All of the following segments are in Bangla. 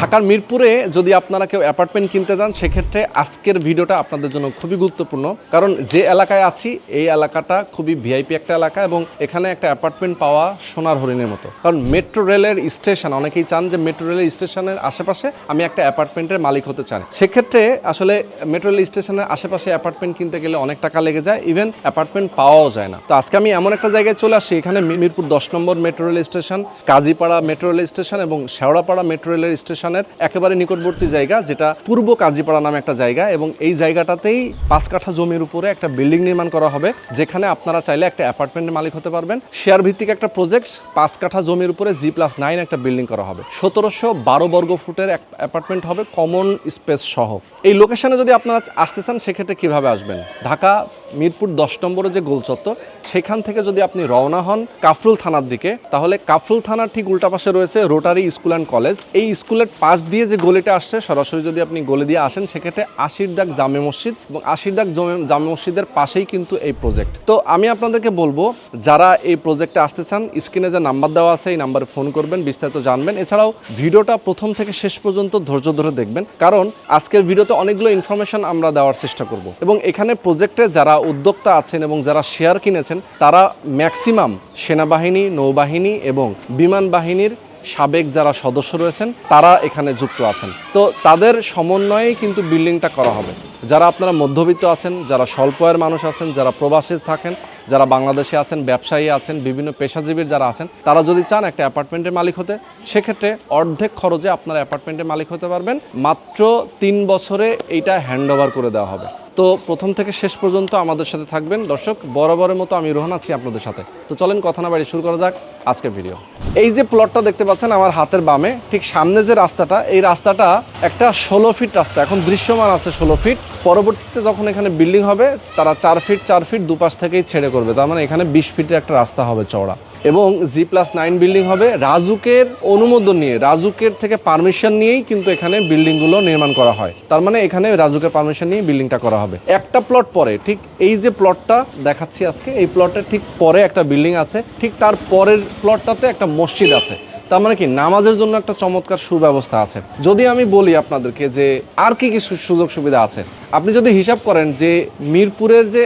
ঢাকার মিরপুরে যদি আপনারা কেউ অ্যাপার্টমেন্ট কিনতে যান, সেক্ষেত্রে আজকের ভিডিওটা আপনাদের জন্য খুবই গুরুত্বপূর্ণ। কারণ যে এলাকায় আছি, এই এলাকাটা খুবই ভিআইপি একটা এলাকা এবং এখানে একটা অ্যাপার্টমেন্ট পাওয়া সোনার হরিণের মতো। কারণ মেট্রো রেলের স্টেশন, অনেকেই চান যে মেট্রো রেলের স্টেশনের আশেপাশে আমি একটা অ্যাপার্টমেন্টের মালিক হতে চাই। সেক্ষেত্রে আসলে মেট্রো রেল স্টেশনের আশেপাশে অ্যাপার্টমেন্ট কিনতে গেলে অনেক টাকা লেগে যায়, ইভেন অ্যাপার্টমেন্ট পাওয়াও যায় না। তো আজকে আমি এমন একটা জায়গায় চলে আসি এখানে মিরপুর দশ নম্বর metro rail station, Kazipara metro rail station এবং শেওড়াপাড়া মেট্রো রেলের স্টেশনের একেবারে নিকটবর্তী জায়গা, যেটা পূর্ব কাজীপাড়া নামে একটা জায়গা এবং এই জায়গাটাতেই পাঁচ কাঠা জমির উপরে একটা বিল্ডিং নির্মাণ করা হবে, যেখানে আপনারা চাইলে একটা অ্যাপার্টমেন্টের মালিক হতে পারবেন। শেয়ার ভিত্তিক একটা প্রজেক্ট পাঁচ কাঠা জমির উপরে জি প্লাস নাইন একটা বিল্ডিং করা হবে। সতেরোশো বারো বর্গ ফুটের এক অ্যাপার্টমেন্ট হবে কমন স্পেস সহ। এই লোকেশনে যদি আপনারা আসতে চান, সেক্ষেত্রে কীভাবে আসবেন? ঢাকা মিরপুর দশ নম্বরে যে গোল চত্বর, সেখান থেকে যদি আপনি রওনা হন কাফরুল থানার দিকে, তাহলে কাফরুল থানার ঠিক উল্টা পাশে রয়েছে রোটারি স্কুল অ্যান্ড কলেজ। এই স্কুলের পাশ দিয়ে যে গলিটা আসছে, সরাসরি যদি আপনি গলি দিয়ে আসেন, সেক্ষেত্রে আশির দাগ জামে মসজিদ এবং আশির দাগ জামে মসজিদের পাশেই কিন্তু এই প্রজেক্ট তো আমি আপনাদেরকে বলব, যারা এই প্রজেক্টে আসতে চান স্ক্রিনে যে নাম্বার দেওয়া আছে, এই নাম্বারে ফোন করবেন, বিস্তারিত জানবেন। এছাড়াও ভিডিওটা প্রথম থেকে শেষ পর্যন্ত ধৈর্য ধরে দেখবেন, কারণ আজকের ভিডিওতে অনেকগুলো ইনফরমেশন আমরা দেওয়ার চেষ্টা করব। এবং এখানে প্রজেক্টে যারা উদ্যোক্তা আছেন এবং যারা শেয়ার কিনেছেন, তারা ম্যাক্সিমাম সেনাবাহিনী, নৌবাহিনী এবং বিমান বাহিনীর সাবেক যারা সদস্য রয়েছেন, তারা এখানে যুক্ত আছেন। তো তাদের সমন্বয়ে কিন্তু বিল্ডিংটা করা হবে। যারা আপনারা মধ্যবিত্ত আছেন, যারা স্বল্প আয়ের মানুষ আছেন, যারা প্রবাসী থাকেন যারা বাংলাদেশে আছেন, ব্যবসায়ী আছেন, বিভিন্ন পেশাজীবীর যারা আছেন, তারা যদি চান একটা অ্যাপার্টমেন্টের মালিক হতে, সেক্ষেত্রে অর্ধেক খরচে আপনারা অ্যাপার্টমেন্টের মালিক হতে পারবেন। মাত্র তিন বছরে এইটা হ্যান্ড করে দেওয়া হবে। তো প্রথম থেকে শেষ পর্যন্ত আমাদের সাথে থাকবেন। দর্শক, বরাবরের মতো আমি রোহন আছি আপনাদের সাথে। তো চলেন, কথা না বাড়ি শুরু করা যাক আজকের ভিডিও এই যে প্লটটা দেখতে পাচ্ছেন আমার হাতের বামে, ঠিক সামনে যে রাস্তাটা, এই রাস্তাটা একটা ষোলো ফিট রাস্তা। এখন দৃশ্যমান আছে ষোলো ফিট পরবর্তীতে যখন এখানে বিল্ডিং হবে, তারা চার ফিট চার ফিট দুপাশ থেকেই ছেড়ে করবে, তার মানে এখানে বিশ ফিটের একটা রাস্তা হবে চওড়া। এবং জি প্লাস নাইন বিল্ডিং হবে। রাজুকের অনুমোদন নিয়ে, রাজুকের থেকে পারমিশন নিয়েই কিন্তু এখানে বিল্ডিংগুলো নির্মাণ করা হয়। তার মানে এখানে রাজুকের পারমিশন নিয়ে বিল্ডিংটা করা হবে। একটা প্লট পরে, ঠিক এই যে প্লটটা দেখাচ্ছি আজকে, এই প্লটের ঠিক পরে একটা বিল্ডিং আছে, ঠিক তার পরের প্লটটাতে একটা মসজিদ আছে। তার মানে কি, নামাজের জন্য একটা চমৎকার সুব্যবস্থা আছে। যদি আমি বলি আপনাদেরকে যে আর কি কি সুযোগ সুবিধা আছে, আপনি যদি হিসাব করেন যে মিরপুরের যে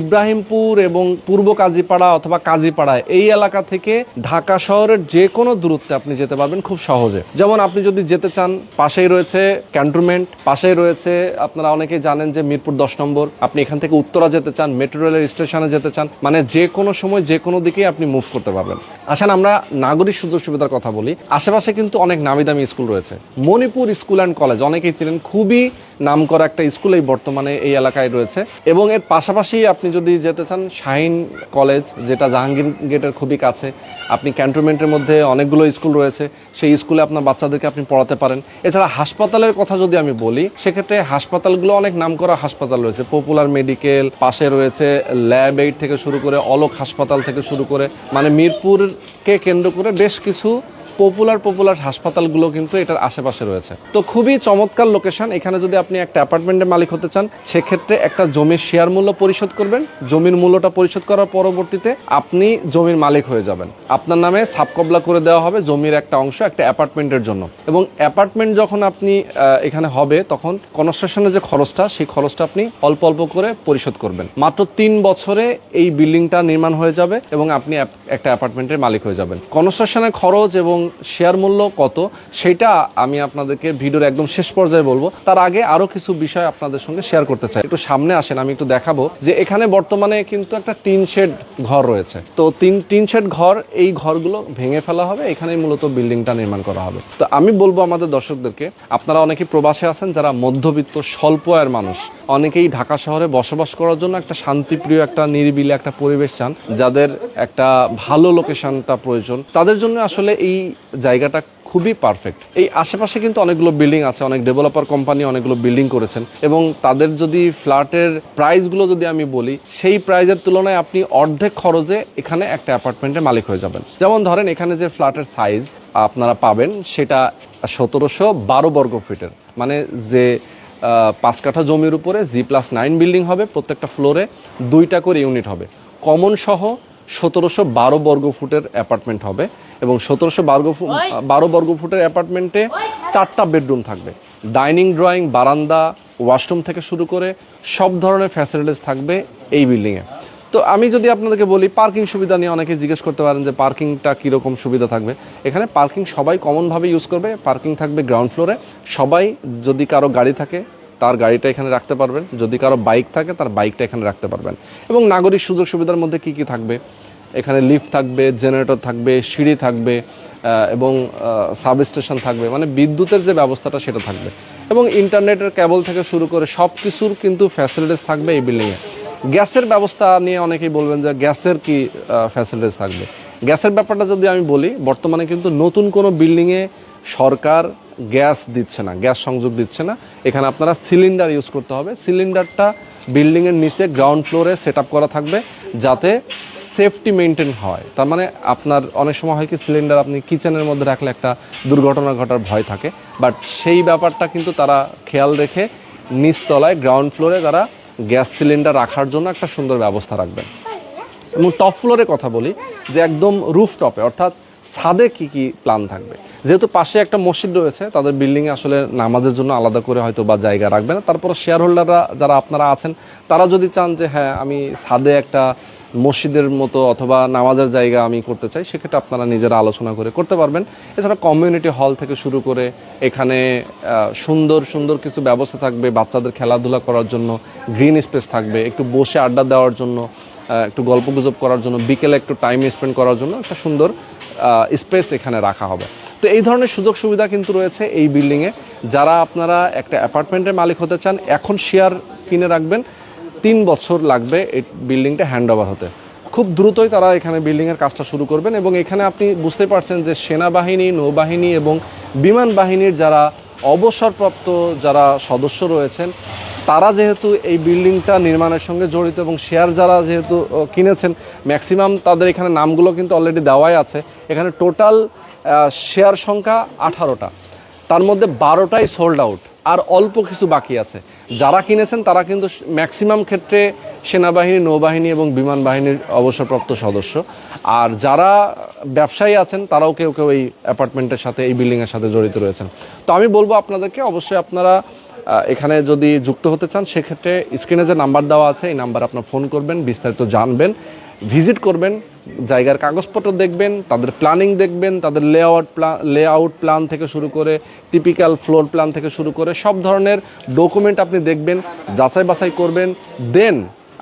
ইব্রাহিমপুর এবং পূর্ব কাজীপাড়া অথবা কাজীপাড়া এই এলাকা থেকে ঢাকা শহরের যে কোনো দূরত্বে আপনি যেতে পারবেন খুব সহজে। যেমন আপনি যদি যেতে চান, পাশেই রয়েছে ক্যান্টনমেন্ট, পাশেই রয়েছে আপনারা অনেকেই জানেন যে মিরপুর দশ নম্বর। আপনি এখান থেকে উত্তরা যেতে চান, মেট্রো রেলের স্টেশনে যেতে চান মানে যে কোনো সময় যে কোনো দিকেই আপনি মুভ করতে পারবেন। আসেন আমরা নাগরিক সুযোগ সুবিধার কথা বলি। আশেপাশে কিন্তু অনেক নামি দামি স্কুল রয়েছে। মণিপুর স্কুল অ্যান্ড কলেজ অনেকেই ছিলেন খুবই নাম করা একটা স্কুল এই বর্তমানে এই এলাকায় রয়েছে। এবং এর পাশাপাশি আপনি যদি যেতে চান, শাহিন কলেজ, যেটা জাহাঙ্গীর গেটের খুবই কাছে, আপনি ক্যান্টনমেন্টের মধ্যে অনেকগুলো স্কুল রয়েছে, সেই স্কুলে আপনার বাচ্চাদেরকে আপনি পড়াতে পারেন। এছাড়া হাসপাতালের কথা যদি আমি বলি, সেক্ষেত্রে হাসপাতালগুলো অনেক নাম করা হাসপাতাল রয়েছে। পপুলার মেডিকেল, পাশে রয়েছে ল্যাব এইড থেকে শুরু করে, অলোক হাসপাতাল থেকে শুরু করে মানে মিরপুরকে কেন্দ্র করে বেশ কিছু পপুলার পপুলার হাসপাতালগুলো কিন্তু এটার আশেপাশে রয়েছে। তো খুবই চমৎকার লোকেশন এখানে যদি আপনি একটা অ্যাপার্টমেন্টের মালিক হতে চান, সেক্ষেত্রে একটা জমির শেয়ার মূল্য পরিশোধ করবেন। জমির মূল্যটা পরিশোধ করার পরবর্তীতে আপনি জমির মালিক হয়ে যাবেন। আপনার নামে সাবকবলা করে দেওয়া হবে জমির একটা অংশ একটা অ্যাপার্টমেন্টের জন্য। এবং অ্যাপার্টমেন্ট যখন আপনি এখানে হবে, তখন কনস্ট্রাকশনের যে খরচটা, সেই খরচটা আপনি অল্প অল্প করে পরিশোধ করবেন। মাত্র তিন বছরে এই বিল্ডিংটা নির্মাণ হয়ে যাবে এবং আপনি একটা অ্যাপার্টমেন্টের মালিক হয়ে যাবেন। কনস্ট্রাকশনের খরচ এবং শেয়ার মূল্য কত, সেটা আমি আপনাদেরকে ভিডিওর একদম শেষ পর্যায়ে বলব। তার আগে আরও কিছু বিষয় আপনাদের সঙ্গে শেয়ার করতে চাই। একটু সামনে আসেন, আমি একটু দেখাবো যে এখানে বর্তমানে কিন্তু একটা টিন শেড ঘর রয়েছে। তো তিন টিন শেড ঘর, এই ঘরগুলো ভেঙে ফেলা হবে, এখানেই মূলত বিল্ডিংটা নির্মাণ করা হবে। তো আমি বলব আমাদের দর্শকদেরকে, আপনারা অনেকেই প্রবাসে আছেন, যারা মধ্যবিত্ত, স্বল্প আয়ের মানুষ, অনেকেই ঢাকা শহরে বসবাস করার জন্য একটা শান্তিপ্রিয়, একটা নিরিবিলি, একটা পরিবেশ চান, যাদের একটা ভালো লোকেশনটা প্রয়োজন। তাদের জন্য আসলে এই জায়গাটা খুবই পারফেক্ট এই আশেপাশে কিন্তু অনেকগুলো বিল্ডিং আছে, অনেক ডেভেলপার কোম্পানি অনেকগুলো বিল্ডিং করেছেন এবং তাদের যদি ফ্ল্যাটের প্রাইসগুলো যদি আমি বলি, সেই প্রাইজের তুলনায় আপনি অর্ধেক খরচে এখানে একটা অ্যাপার্টমেন্টের মালিক হয়ে যাবেন। যেমন ধরেন, এখানে যে ফ্ল্যাটের সাইজ আপনারা পাবেন, সেটা সতেরোশো বারো বর্গ ফিটের। মানে যে পাঁচ কাঠা জমির উপরে জি প্লাস নাইন বিল্ডিং হবে প্রত্যেকটা ফ্লোরে দুইটা করে ইউনিট হবে। কমন সহ সতেরোশো বারো বর্গ ফুটের অ্যাপার্টমেন্ট হবে এবং সতেরোশো বার্গ বারো বর্গ ফুটের অ্যাপার্টমেন্টে চারটা বেডরুম থাকবে। ডাইনিং ড্রয়িং বারান্দা ওয়াশরুম থেকে শুরু করে সব ধরনের ফ্যাসিলিটিস থাকবে এই বিল্ডিংয়ে তো আমি যদি আপনাদেরকে বলি পার্কিং সুবিধা নিয়ে অনেকে জিজ্ঞেস করতে পারেন যে পার্কিংটা কীরকম সুবিধা থাকবে। এখানে পার্কিং সবাই কমনভাবে ইউজ করবে। পার্কিং থাকবে গ্রাউন্ড ফ্লোরে সবাই যদি কারও গাড়ি থাকে তার গাড়িটা এখানে রাখতে পারবেন। যদি কারও বাইক থাকে, তার বাইকটা এখানে রাখতে পারবেন। এবং নাগরিক সুযোগ সুবিধার মধ্যে কি কি থাকবে? এখানে লিফট থাকবে, জেনারেটর থাকবে, সিঁড়ি থাকবে এবং সাব স্টেশন থাকবে। মানে বিদ্যুতের যে ব্যবস্থাটা, সেটা থাকবে। এবং ইন্টারনেটের কেবল থেকে শুরু করে সব কিছুর কিন্তু ফ্যাসিলিটিস থাকবে এই বিল্ডিংয়ে গ্যাসের ব্যবস্থা নিয়ে অনেকেই বলবেন যে, গ্যাসের কি ফ্যাসিলিটিস থাকবে? গ্যাসের ব্যাপারটা যদি আমি বলি, বর্তমানে কিন্তু নতুন কোনো বিল্ডিংয়ে সরকার গ্যাস দিচ্ছে না, গ্যাস সংযোগ দিচ্ছে না। এখানে আপনারা সিলিন্ডার ইউজ করতে হবে। সিলিন্ডারটা বিল্ডিংয়ের নিচে গ্রাউন্ড ফ্লোরে সেট করা থাকবে যাতে সেফটি মেনটেন হয়। তার মানে আপনার অনেক সময় হয় কি, সিলিন্ডার আপনি কিচেনের মধ্যে রাখলে একটা দুর্ঘটনা ঘটার ভয় থাকে। বাট সেই ব্যাপারটা কিন্তু তারা খেয়াল রেখে নিচতলায় গ্রাউন্ড ফ্লোরে তারা গ্যাস সিলিন্ডার রাখার জন্য একটা সুন্দর ব্যবস্থা রাখবেন। এবং টপ ফ্লোরে কথা বলি যে একদম রুফ টপে অর্থাৎ ছাদে কি কি প্ল্যান থাকবে? যেহেতু পাশে একটা মসজিদ রয়েছে, তাদের বিল্ডিংয়ে আসলে নামাজের জন্য আলাদা করে হয়তো বা জায়গা রাখবে না। তারপর শেয়ার হোল্ডাররা যারা আপনারা আছেন, তারা যদি চান যে হ্যাঁ আমি ছাদে একটা মসজিদের মতো অথবা নামাজের জায়গা আমি করতে চাই, সেক্ষেত্রে আপনারা নিজেরা আলোচনা করে করতে পারবেন। এছাড়া কমিউনিটি হল থেকে শুরু করে এখানে সুন্দর সুন্দর কিছু ব্যবস্থা থাকবে। বাচ্চাদের খেলাধুলা করার জন্য গ্রিন স্পেস থাকবে। একটু বসে আড্ডা দেওয়ার জন্য একটু গল্প গুজব করার জন্য, বিকেলে একটু টাইম স্পেন্ড করার জন্য একটা সুন্দর স্পেস এখানে রাখা হবে। তো এই ধরনের সুযোগ সুবিধা কিন্তু রয়েছে এই বিল্ডিংয়ে যারা আপনারা একটা অ্যাপার্টমেন্টের মালিক হতে চান, এখন শেয়ার কিনে রাখবেন, তিন বছর লাগবে এই বিল্ডিংটা হ্যান্ড ওভার হতে। খুব দ্রুতই তারা এখানে বিল্ডিংয়ের কাজটা শুরু করবেন এবং এখানে আপনি বুঝতে পারছেন যে সেনাবাহিনী, নৌবাহিনী এবং বিমান বাহিনীর যারা অবসরপ্রাপ্ত যারা সদস্য রয়েছেন তারা যেহেতু এই বিল্ডিংটা নির্মাণের সঙ্গে জড়িত এবং শেয়ার যারা যেহেতু কিনেছেন ম্যাক্সিমাম তাদের এখানে নামগুলো কিন্তু অলরেডি দেওয়াই আছে। এখানে টোটাল শেয়ার সংখ্যা আঠারোটা। তার মধ্যে বারোটাই সোল্ড আউট আর অল্প কিছু বাকি আছে। যারা কিনেছেন, তারা কিন্তু ম্যাক্সিমাম ক্ষেত্রে সেনাবাহিনী, নৌবাহিনী এবং বিমান বাহিনীর অবসরপ্রাপ্ত সদস্য। আর যারা ব্যবসায়ী আছেন, তারাও কেউ কেউ এই অ্যাপার্টমেন্টের সাথে, এই বিল্ডিংয়ের সাথে জড়িত রয়েছেন। তো আমি বলব আপনাদেরকে, অবশ্যই আপনারা এখানে যদি যুক্ত হতে চান, সেক্ষেত্রে স্ক্রিনে যে নাম্বার দেওয়া আছে, এই নাম্বার আপনার ফোন করবেন, বিস্তারিত জানবেন ভিজিট করবেন, জায়গার কাগজপত্র দেখবেন, তাদের প্ল্যানিং দেখবেন, তাদের লে লেআউট প্ল্যান লেআউট প্ল্যান থেকে শুরু করে টিপিক্যাল ফ্লোর প্ল্যান থেকে শুরু করে, সব ধরনের ডকুমেন্ট আপনি দেখবেন যাচাই বাছাই করবেন দেন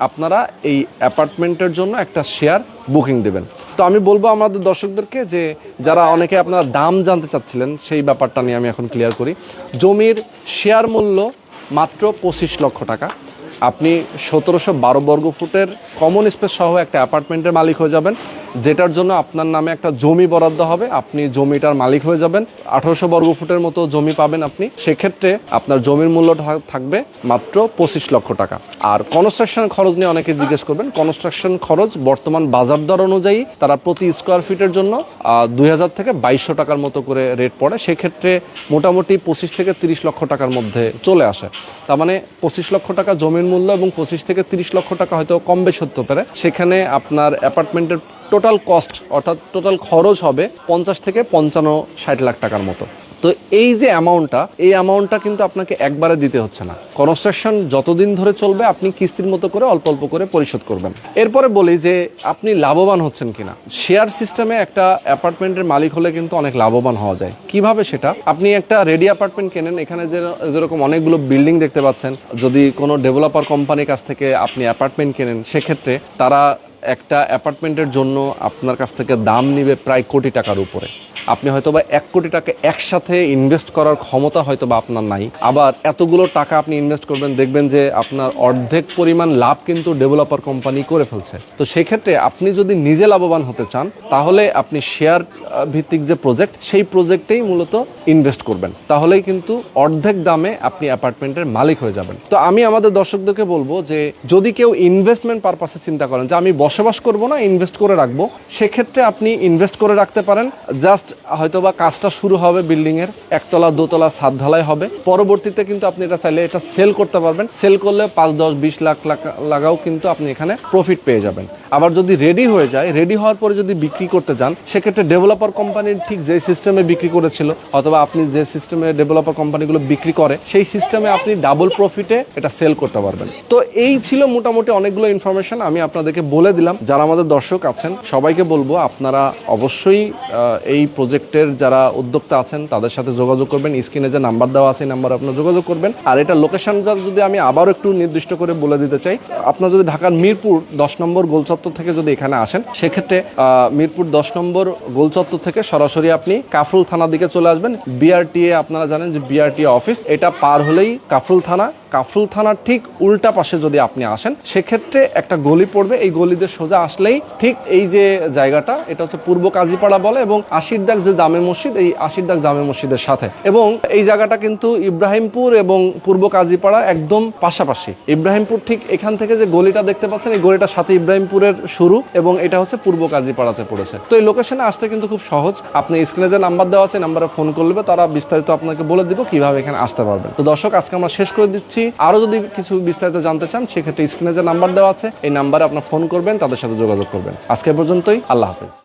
আপনারা এই অ্যাপার্টমেন্টের জন্য একটা শেয়ার বুকিং দেবেন। তো আমি বলব আমাদের দর্শকদেরকে যে, যারা অনেকে আপনারা দাম জানতে চাচ্ছিলেন, সেই ব্যাপারটা নিয়ে আমি এখন ক্লিয়ার করি। জমির শেয়ার মূল্য মাত্র পঁচিশ লক্ষ টাকা। আপনি সতেরোশো বারো বর্গ ফুটের কমন স্পেস সহ একটা অ্যাপার্টমেন্টের মালিক হয়ে যাবেন। যেটার জন্য আপনার নামে একটা জমি বরাদ্দ হবে, আপনি জমিটার মালিক হয়ে যাবেন। আঠারোশো বর্গ ফুটের মতো জমি পাবেন আপনি। সেক্ষেত্রে আপনার জমির মূল্য থাকবে মাত্র পঁচিশ লক্ষ টাকা। আর কনস্ট্রাকশন খরচ নিয়ে অনেকে জিজ্ঞেস করবেন কনস্ট্রাকশন খরচ বর্তমান বাজার দর অনুযায়ী তারা প্রতি স্কোয়ার ফিটের জন্য দুই হাজার থেকে বাইশশো টাকার মতো করে রেট পড়ে। সেক্ষেত্রে মোটামুটি পঁচিশ থেকে তিরিশ লক্ষ টাকার মধ্যে চলে আসে। তার মানে পঁচিশ লক্ষ টাকা জমির মূল্য এবং পঁচিশ থেকে তিরিশ লক্ষ টাকা হয়তো কম বেশি হতে পারে। সেখানে আপনার অ্যাপার্টমেন্টের টোটাল কস্ট অর্থাৎ টোটাল খরচ হবে পঞ্চাশ থেকে পঞ্চান্ন ষাট লাখ টাকার মতো। তো এই যে অ্যামাউন্টটা এই অ্যামাউন্টটা কিন্তু আপনাকে একবারে দিতে হচ্ছে না। কনস্ট্রাকশন যতদিন ধরে চলবে, আপনি কিস্তির মতো করে অল্প অল্প করে পরিশোধ করবেন। এরপরে বলি যে, আপনি লাভবান হচ্ছেন কিনা? শেয়ার সিস্টেমে একটা অ্যাপার্টমেন্টের মালিক হলে কিন্তু অনেক লাভবান হওয়া যায়। কীভাবে সেটা? আপনি একটা রেডি অ্যাপার্টমেন্ট কেনেন, এখানে যে যেরকম অনেকগুলো বিল্ডিং দেখতে পাচ্ছেন। যদি কোনো ডেভেলপার কোম্পানির কাছ থেকে আপনি অ্যাপার্টমেন্ট কেনেন, সেক্ষেত্রে তারা একটা অ্যাপার্টমেন্টের জন্য আপনার কাছ থেকে দাম নিবে প্রায় কোটি টাকার উপরে। আপনি হয়তো বা এক কোটি টাকা একসাথে ইনভেস্ট করার ক্ষমতা হয়তো বা আপনার নাই। আবার এতগুলো টাকা আপনি ইনভেস্ট করবেন, দেখবেন যে আপনার অর্ধেক পরিমাণ লাভ কিন্তু ডেভেলপার কোম্পানি করে ফেলছে। তো সেই ক্ষেত্রে আপনি যদি নিজে লাভবান হতে চান, তাহলে আপনি শেয়ার ভিত্তিক যে প্রজেক্ট সেই প্রজেক্টেই মূলত ইনভেস্ট করবেন। তাহলেই কিন্তু অর্ধেক দামে আপনি অ্যাপার্টমেন্টের মালিক হয়ে যাবেন। তো আমি আমাদের দর্শকদেরকে বলব যে, যদি কেউ ইনভেস্টমেন্ট পারপাসে চিন্তা করেন, যে আমি বসত বসবাস করব না ইনভেস্ট করে রাখব। সেক্ষেত্রে আপনি ইনভেস্ট করে রাখতে পারেন। জাস্ট হয়তো বা কাজটা শুরু হবে বিল্ডিং এর একতলা, দোতলা সাত ঢালাই হবে। পরবর্তীতে কিন্তু আপনি এটা চাইলে এটা সেল করতে পারবেন। সেল করলে পাঁচ, দশ, বিশ লাখ- লাগাও কিন্তু আপনি এখানে প্রফিট পেয়ে যাবেন। আবার যদি রেডি হয়ে যায় রেডি হওয়ার পরে যদি বিক্রি করতে যান, সেক্ষেত্রে ডেভেলপার কোম্পানির ঠিক যে সিস্টেমে বিক্রি করেছিল, অথবা আপনি যে সিস্টেমে ডেভেলপার কোম্পানিগুলো বিক্রি করে, সেই সিস্টেমে আপনি ডাবল প্রফিটে এটা সেল করতে পারবেন। তো এই ছিল মোটামুটি অনেকগুলো ইনফরমেশন আমি আপনাদেরকে বলে দিলাম। যারা আমাদের দর্শক আছেন, সবাইকে বলব আপনারা অবশ্যই এই প্রজেক্টের যারা উদ্যোক্তা আছেন, তাদের সাথে যোগাযোগ করবেন। স্ক্রিনে যে নাম্বার দেওয়া আছে নাম্বার আপনারা যোগাযোগ করবেন। আর এটা লোকেশন যদি আমি আবারও একটু নির্দিষ্ট করে বলে দিতে চাই, আপনার যদি ঢাকার মিরপুর দশ নম্বর গোলচত্বর থেকে যদি এখানে আসেন, সেক্ষেত্রে মিরপুর দশ নম্বর গোল চত্বর থেকে সরাসরি আপনি কাফরুল থানার দিকে চলে আসবেন। বিআরটিএ আপনারা জানেন যে বিআরটিএ অফিস এটা পার হলেই কাফরুল থানা কাফরুল থানার ঠিক উল্টা পাশে যদি আপনি আসেন, সেক্ষেত্রে একটা গলি পড়বে। এই গলিতে সোজা আসলেই ঠিক এই যে জায়গাটা, এটা হচ্ছে পূর্ব কাজীপাড়া বলে এবং আশির দাগ যে জামে মসজিদ, এই আশির দাগ জামে মসজিদের সাথে। এবং এই জায়গাটা কিন্তু ইব্রাহিমপুর এবং পূর্ব কাজীপাড়া একদম পাশাপাশি। ইব্রাহিমপুর ঠিক এখান থেকে যে গলিটা দেখতে পাচ্ছেন, এই গলিটার সাথে ইব্রাহিমপুরের শুরু এবং এটা হচ্ছে পূর্ব কাজীপাড়াতে পড়েছে। তো এই লোকেশনে আসতে কিন্তু খুব সহজ। আপনি স্ক্রিনে যে নাম্বার দেওয়া আছে নাম্বারে ফোন করলে তারা বিস্তারিত আপনাকে বলে দিব কীভাবে এখানে আসতে পারবেন। তো দর্শক, আজকে আমরা শেষ করে দিচ্ছি। আরও যদি কিছু বিস্তারিত জানতে চান, সেক্ষেত্রে স্ক্রিনে যে নাম্বার দেওয়া আছে, এই নাম্বারে আপনার ফোন করবেন, তাদের সাথে যোগাযোগ করবেন। আজকে পর্যন্তই, আল্লাহ হাফেজ।